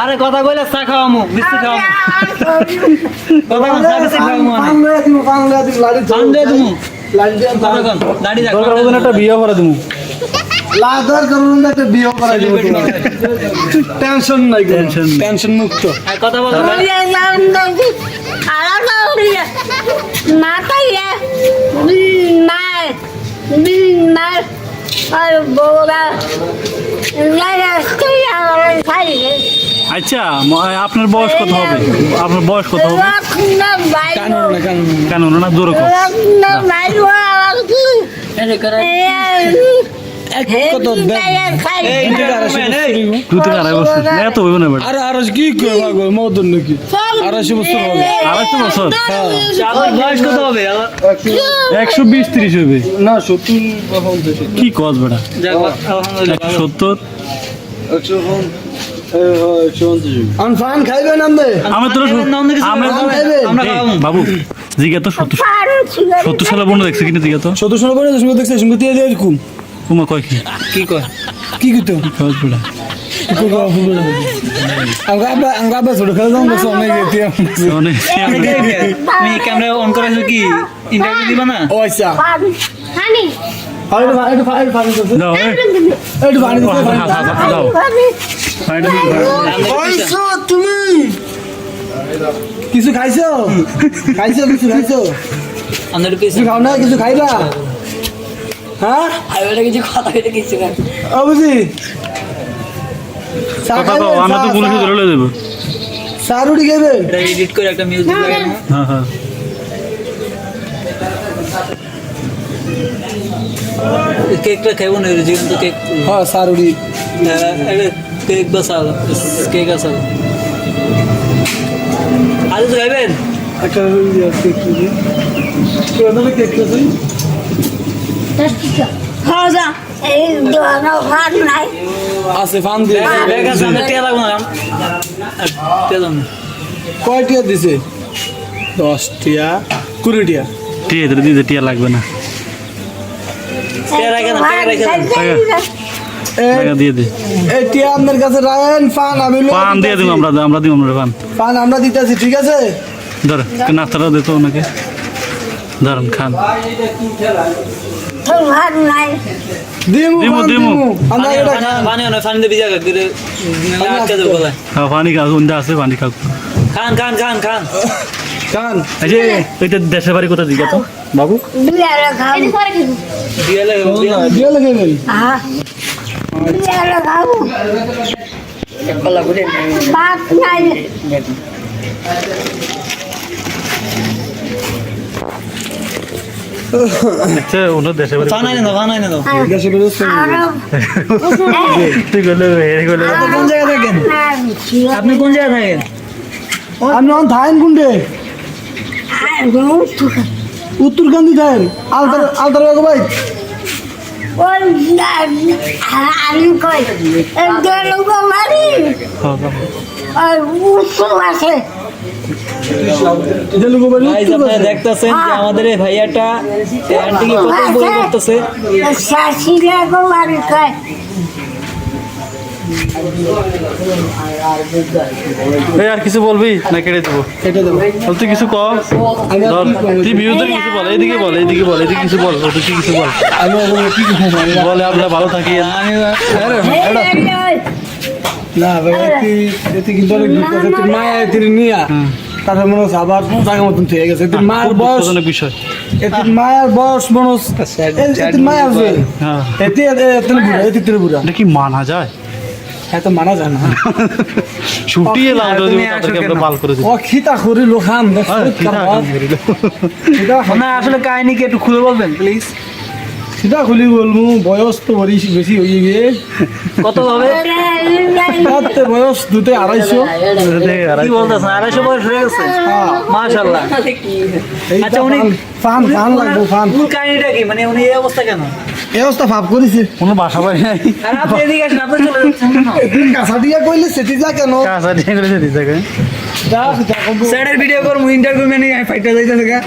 আরে কথা কইলে চা খাওয়ামু বিস্কুট খাওয়ামু। কথা কন চা বিস্কুট খাওয়ামু আনে পানলে দিমু পানলে দিমু লাড়ি পান দিয়ে দিমু। লাড়ি দিয়ে কথা কন দাড়ি রাখ দরকার হবে একটা বিয়ে করে দেবো লাদার করুন একটা বিয়ে করা দিমু। টেনশন নাই টেনশন টেনশন মুক্ত। আর কথা বল আচ্ছা আপনার বয়স কত হবে? আপনার বয়স কত হবে? কেন না জোরে একশো বিশ ত্রিশ না সত্তর কি কস বেটা সত্তর বাবু জিজ্ঞা তো সত্তর সালে বন্ধু দেখছে কিনা জিজ্ঞা তো সত্তর করে সঙ্গে দেখছে সঙ্গে দিয়ে দিয়ে কুম কয় কি? কি কয়? কি ক্যামেরা অন করাইছো কি? ইন্টারভিউ দিবা না? ও আচ্ছা। কিছু খাইছো? খাইছো কিছু খাইছো? কিছু খাও না কিছু খাইবা? হ্যাঁ? কিছু কথা কইতে কিছু না ও বুঝি চা কথা খাইবে কও, আমরা তো পুলিশে ধরে লয়ে দেবো রুটি খাইবে? এটা এডিট করে একটা মিউজিক লাগানো হ্যাঁ হ্যাঁ। কেকটা খাইবো না যেখান তো কেক। হ্যাঁ রুটি। কেক বাসাল কেক আসাল আলু তো খাইবেন? একটা কেক দিবি কেন কেক খাইছো হজা এই দোনো ভাত নাই আছে ফান দিয়ে কয়টিয়া দিছে। দশটিয়া কুড়িটিয়া টিয়া দিতে দিতে টিয়া লাগবে না। দিয়ে দে। এই টিয়া আপনার কাছে রাখেন ফান আমি পান দিয়ে দিব আমরা আমরা দিব আমরা আমরা দিতেছি ঠিক আছে? ধর নাস্তাটা দিত ওনাকে। ধরেন খান। তো দিমু দিমু, আমরা এটা খান। পানি অনেক পানি দিয়ে ভিজা করে আটকে দেবো গলায় হ্যাঁ পানি খা উন্দা আছে পানি খাও খান খান খান খান। খান। এই যে ওইটা দেশের বাড়ি কোথা দিকে তো? বাবু? বিয়ারে খাব। দিয়ে লাগে দিয়ে হ্যাঁ বিয়ারে খাব। ভাত নাই আচ্ছা ওনার দেশের বাড়ি ফানাই না ফানাই না গ্যাসে বেরোচ্ছে তুই গেলে হেরে গেলে কোন জায়গায় থাকেন আপনি কোন জায়গায় থাকেন আপনি অন থাকেন কোনটে উত্তরকান্দি থাকেন আলতার আলতার বাগো ভাই আমি কই আর উৎসব আছে দেখতেছেন যে আমাদের এই ভাইয়াটা আন্টিকে কত করতেছে? এই আর কিছু বলবি? না কেটে দেবো। বল তুই কিছু কর? তুই ভিউতে কিছু বল এইদিকে বল এইদিকে বল এদিকে কিছু বল ওদিকে কিছু বল। আমি এখন কি করব? বলে আমরা ভালো থাকি। না ভাই এটি কিন্তু অনেক দুঃখ আছে তোর মায়া এটি নিয়া। তারপর মনে হচ্ছে আবার জায়গা মতন থেকে গেছে। এটির মায়ের বয়স বিষয়। এটির মায়ের বয়স মনে হচ্ছে এটির মায়া আছে। হ্যাঁ। এটি এতে বুড়া এটি তেলে বুড়া এটা কি মানা যায়? এত মানা যায় না। ছুটিয়ে লাও যদি তাদেরকে আমরা বাল করে দিই। ও খিতা করিল খান দেখ হ্যাঁ, না আসলে কাহিনী কি একটু খুলে বলবেন প্লিজ খিতা খুলি বলব বয়স তো বেশি বেশি হয়ে গিয়ে। কত হবে তাতে বয়স দুটো আড়াইশো। কি বলতেছেন? আড়াইশো বয়স হয়ে গেছে? মাশাল্লাহ আচ্ছা, উনি- ফান ফান লাগবো ফান। কাহিনীটা কি? মানে উনি এই অবস্থা কেন? এই অবস্থা ভাব করেছে। কোনো বাসা বাড়ি নাই। আর আপনি এদিকে আসেন আপনি চলে যাচ্ছেন। কাঁচা দিয়া কইলে সেটি যা কেন? কাঁচা দিয়ে গেলে সেটি যা যা স্যারের ভিডিও করব ইন্টারভিউ মেনে ফাইটটা যাইতেছে গা।